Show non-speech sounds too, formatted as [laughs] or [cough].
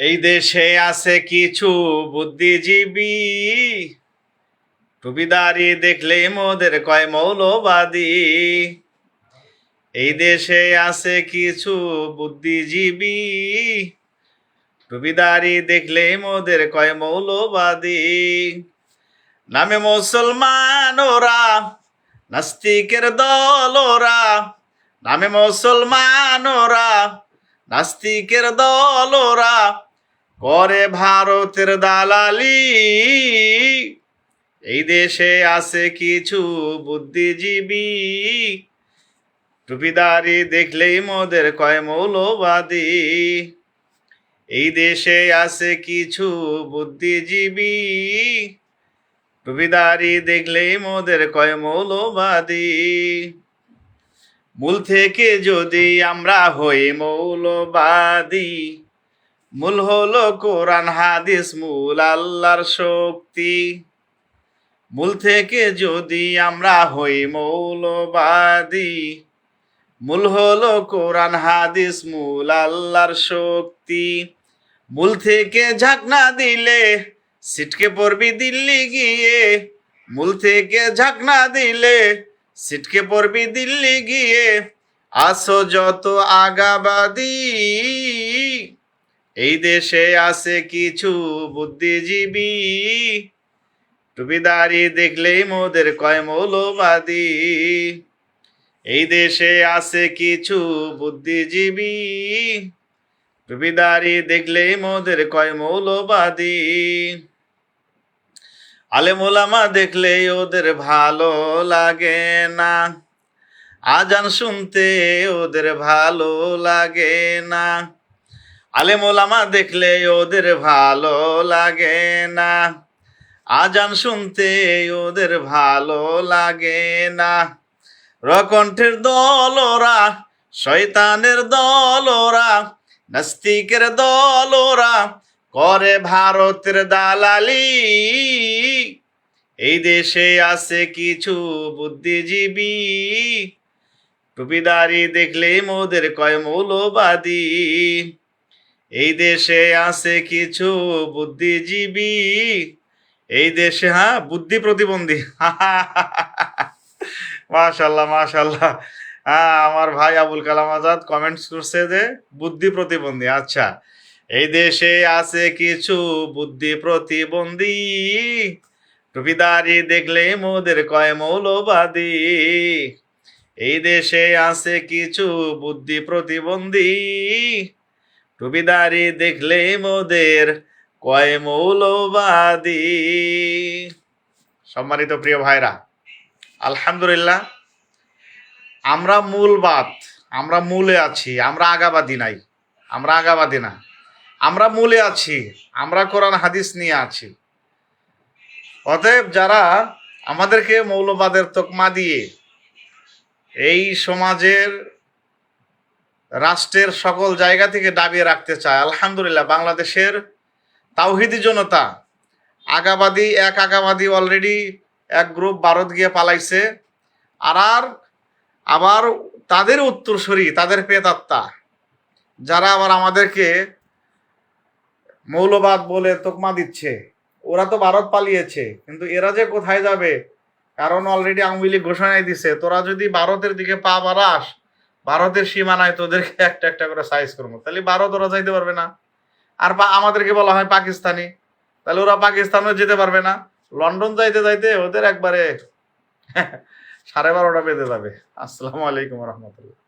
এই দেশে আছে কিছু বুদ্ধিজীবী। টুপিদারি দেখলে মোদের কয় মৌলবাদী। এই দেশে আছে কিছু বুদ্ধিজীবী। টুপিদারি দেখলে মোদের কয় মৌলবাদী। নামে মুসলমান ওরা, নাস্তিকের দল ওরা। নামে মুসলমান ওরা, নাস্তিকের দল ওরা। করে ভারতের দালালি। এই দেশে আছে কিছু বুদ্ধিজীবী। টুপিদারি দেখলেই মোদের কয় মৌলবাদী। এই দেশে আছে কিছু বুদ্ধিজীবী। টুপিদারি দেখলেই মোদের কয় মৌলবাদী। মূল থেকে যদি আমরা হই মৌলবাদী মূল হলো কোরআন, হাদিস, মূল আল্লাহর শক্তি। মূল থেকে যদি আমরা হই মৌলবাদী, মূল হলো কোরআন, হাদিস, মূল আল্লাহর শক্তি। মূল থেকে ঝাঁকনা দিলে সিটকে পড়বি দিল্লি গিয়ে। মূল থেকে ঝাঁকনা দিলে সিটকে পড়বি দিল্লি গিয়ে। আসো যত আগাবাদী এই দেশে আছে কিছু বুদ্ধিজীবী। টুপিদারি দেখলেই মোদের কয় মৌলবাদী। এই দেশে আছে কিছু বুদ্ধিজীবী। টুপিদারি দেখলেই মোদের কয় মৌলবাদী। আলেমোলামা দেখলেই ওদের ভালো লাগে না। আজান শুনতে ওদের ভালো লাগে না। আলেমোলামা দেখলে ওদের ভালো লাগে না। আজান শুনতে ওদের ভালো লাগে না। রকণ্ঠের দল ওরা, শয়তানের দল নাস্তিকের দল ওরা, করে ভারতের দালালি। এই দেশে আছে কিছু বুদ্ধিজীবী। টুপিদারি দেখলে মোদের কয় মৌলবাদী। এই দেশে আছে কিছু বুদ্ধিজীবী। এই দেশে হ্যাঁ বুদ্ধি প্রতিবন্ধী। [laughs] মাশাল্লাহ মাশাল্লাহ। হ্যাঁ আমার ভাই আবুল কালাম আজাদ কমেন্টস করছে যে, বুদ্ধি প্রতিবন্ধী আচ্ছা। এই দেশে আছে কিছু বুদ্ধি প্রতিবন্ধী। টুপিদারি দেখলে মোদের কয় মৌলবাদী। এই দেশে আছে কিছু বুদ্ধি প্রতিবন্ধী। টুপিদারি দেখলে মোদের কয় মৌলবাদী। সম্মানিত প্রিয় ভাইরা, আলহামদুলিল্লাহ, আমরা মূলবাদ, আমরা মূলে আছি, আমরা আগাবাদী নাই, আমরা আগাবাদী না। আমরা মূলে আছি, আমরা কোরআন, হাদিস নিয়ে আছি। অতএব যারা আমাদেরকে মৌলবাদের তকমা দিয়ে এই সমাজের রাষ্ট্রের সকল জায়গা থেকে দাবিয়ে রাখতে চায়। আলহামদুলিল্লাহ, বাংলাদেশের তাওহিদি জনতা আগাবাদী, এক আগাবাদী অলরেডি এক গ্রুপ ভারত গিয়ে পালাইছে। আর আর আবার তাদের উত্তরসূরি, তাদের পেতাত্তা যারা আবার আমাদেরকে মৌলবাদ বলে তোকমা দিচ্ছে, ওরা তো ভারত পালিয়েছে, কিন্তু এরা যে কোথায় যাবে? কারণ অলরেডি আওয়ামী লীগ ঘোষণায় দিছে, তোরা যদি ভারতের দিকে পা বাড়াস ভারতের সীমানায় তোদেরকে একটা একটা করে সাইজ করব। তাহলে ভারত ওরা যাইতে পারবে না। আর আমাদেরকে বলা হয় পাকিস্তানি। তাহলে ওরা পাকিস্তানও যেতে পারবে না। লন্ডন যাইতে যাইতে ওদের একবারে [laughs] সাড়ে বারোটা বেঁধে যাবে। আসসালামু আলাইকুম রহমতুল্লাহ।